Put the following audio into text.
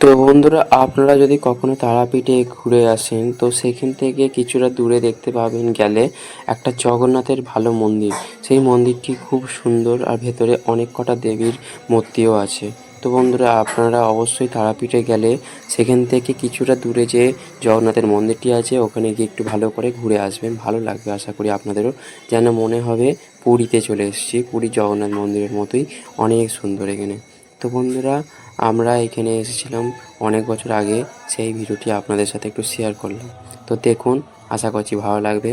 তো বন্ধুরা, আপনারা যদি কখনো তারাপীঠে ঘুরে আসেন, তো সেখান থেকে কিছুটা দূরে দেখতে পাবেন গেলে একটা জগন্নাথের ভালো মন্দির। সেই মন্দিরটি খুব সুন্দর আর ভেতরে অনেক কটা দেবীর মূর্তিও আছে। তো বন্ধুরা, আপনারা অবশ্যই তারাপীঠে গেলে সেখান থেকে কিছুটা দূরে যে জগন্নাথের মন্দিরটি আছে, ওখানে গিয়ে একটু ভালো করে ঘুরে আসবেন। ভালো লাগবে আশা করি আপনাদেরও। যেন মনে হবে পুরীতে চলে এসেছি। পুরী জগন্নাথ মন্দিরের মতোই অনেক সুন্দর এখানে। তো বন্ধুরা, আমরা এখানে এসেছিলাম অনেক বছর আগে, সেই ভিডিওটি আপনাদের সাথে একটু শেয়ার করলাম। তো দেখুন, আশা করছি ভালো লাগবে।